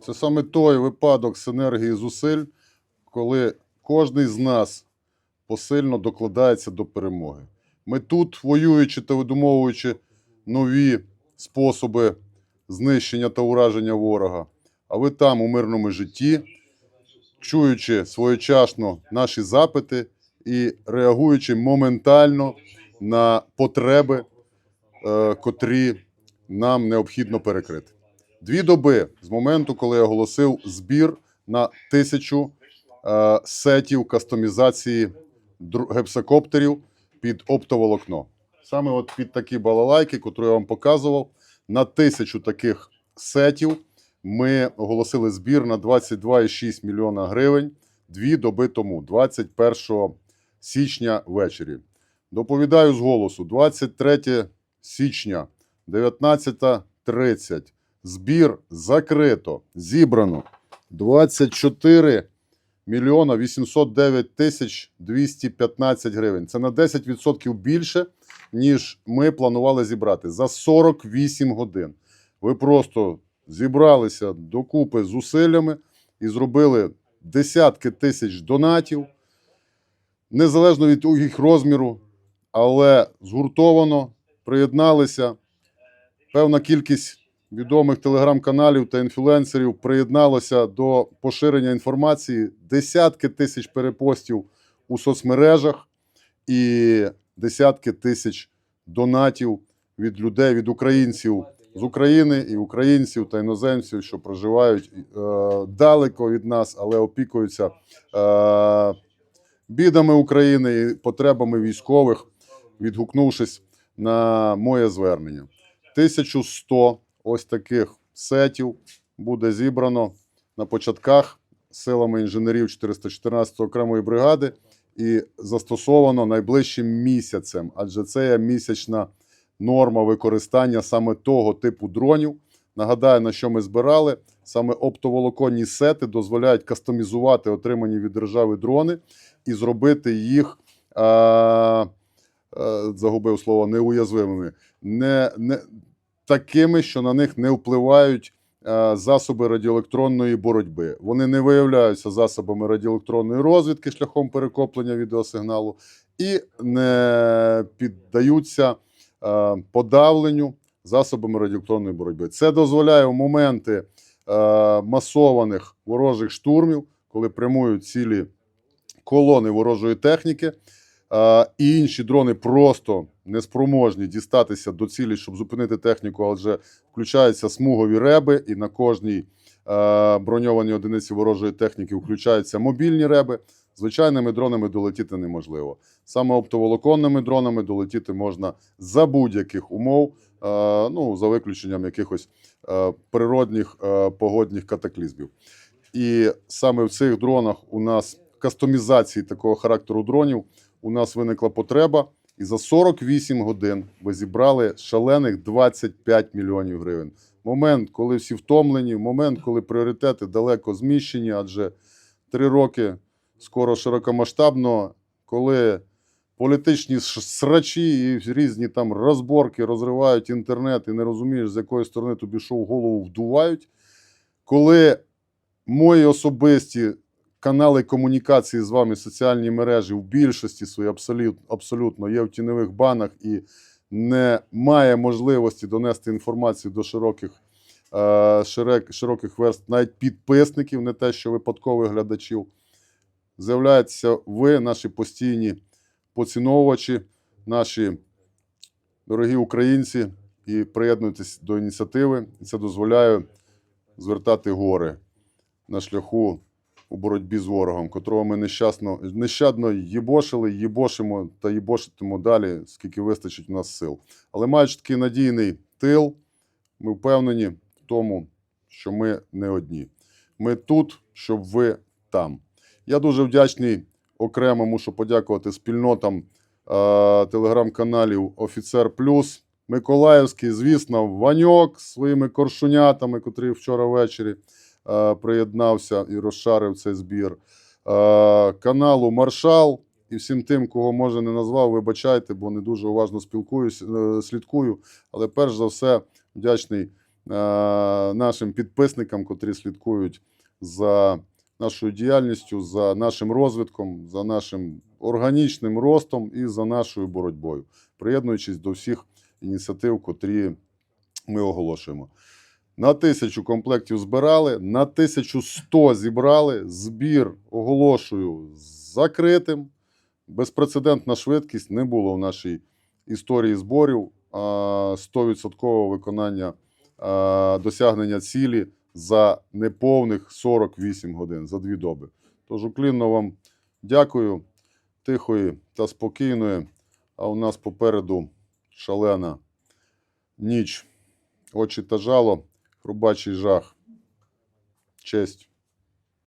Це саме той випадок синергії зусиль, коли кожен з нас посильно докладається до перемоги. Ми тут, воюючи та видумовуючи нові способи знищення та ураження ворога, а ви там, у мирному житті, чуючи своєчасно наші запити і реагуючи моментально на потреби, е, котрі нам необхідно перекрити. Дві доби з моменту, коли я оголосив збір на тисячу е, сетів кастомізації гепсокоптерів під оптоволокно. Саме от під такі балалайки, котрі я вам показував, на тисячу таких сетів ми оголосили збір на 22,6 мільйона гривень дві доби тому, 21 січня ввечері. Доповідаю з голосу: 23 січня, 19.30. Збір закрито. Зібрано 24 мільйона 809 тисяч 215 гривень. Це на 10% більше, ніж ми планували зібрати за 48 годин. Ви просто зібралися докупи зусиллями і зробили десятки тисяч донатів, незалежно від їх розміру, але згуртовано приєдналися. Певна кількість відомих телеграм-каналів та інфлюенсерів приєдналося до поширення інформації, десятки тисяч перепостів у соцмережах і десятки тисяч донатів від людей, від українців з України і українців та іноземців, що проживають е, далеко від нас, але опікуються е, бідами України і потребами військових, відгукнувшись на моє звернення. 1100 ось таких сетів буде зібрано на початках силами інженерів 414 окремої бригади і застосовано найближчим місяцем, адже це є місячна норма використання саме того типу дронів. Нагадаю, на що ми збирали. Саме оптоволоконні сети дозволяють кастомізувати отримані від держави дрони і зробити їх, е, загубив слово, неуязвимими, не, не, такими, що на них не впливають е, засоби радіоелектронної боротьби. Вони не виявляються засобами радіоелектронної розвідки шляхом перекоплення відеосигналу і не піддаються е, подавленню засобами радіоелектронної боротьби. Це дозволяє в моменти е, масованих ворожих штурмів, коли прямують цілі колони ворожої техніки. І інші дрони просто неспроможні дістатися до цілі, щоб зупинити техніку, адже включаються смугові реби, і на кожній броньованій одиниці ворожої техніки включаються мобільні реби. Звичайними дронами долетіти неможливо. Саме оптоволоконними дронами долетіти можна за будь-яких умов, ну за виключенням якихось природних погодних катаклізмів. І саме в цих дронах у нас кастомізації такого характеру дронів у нас виникла потреба. І за 48 годин ви зібрали шалених 25 мільйонів гривень. Момент, коли всі втомлені, момент, коли пріоритети далеко зміщені, адже три роки скоро широкомасштабно, коли політичні срачі і різні там розборки розривають інтернет і не розумієш, з якої сторони тобі в голову вдувають. Коли мої особисті канали комунікації з вами, соціальні мережі в більшості своїй абсолютно, абсолютно є в тіньових банах і немає можливості донести інформацію до широких, е, широких верст, навіть підписників, не те, що випадкових глядачів. З'являєтеся ви, наші постійні поціновувачі, наші дорогі українці, і приєднуйтесь до ініціативи. Це дозволяє звертати гори на шляху у боротьбі з ворогом, котрого ми нещасно, нещадно їбошили, їбошимо та їбошитимо далі, скільки вистачить у нас сил. Але маючи такий надійний тил, ми впевнені в тому, що ми не одні. Ми тут, щоб ви там. Я дуже вдячний окремо мушу подякувати спільнотам е, телеграм-каналів Офіцер Плюс, Миколаївський, звісно, Ваньок своїми коршунятами, котрий вчора ввечері приєднався і розшарив цей збір. Е, каналу Маршал і всім тим, кого може не назвав, вибачайте, бо не дуже уважно спілкуюсь, е, слідкую. Але перш за все, вдячний нашим підписникам, котрі слідкують за нашою діяльністю, за нашим розвитком, за нашим органічним ростом і за нашою боротьбою, приєднуючись до всіх ініціатив, котрі ми оголошуємо. На тисячу комплектів збирали, на 1100 зібрали. Збір оголошую закритим. Безпрецедентна швидкість не було в нашій історії зборів. 100% виконання досягнення цілі за неповних 48 годин, за дві доби. Тож уклінно вам дякую, тихої та спокійної. А у нас попереду шалена ніч, очі та жало, хрубачий жах. Честь.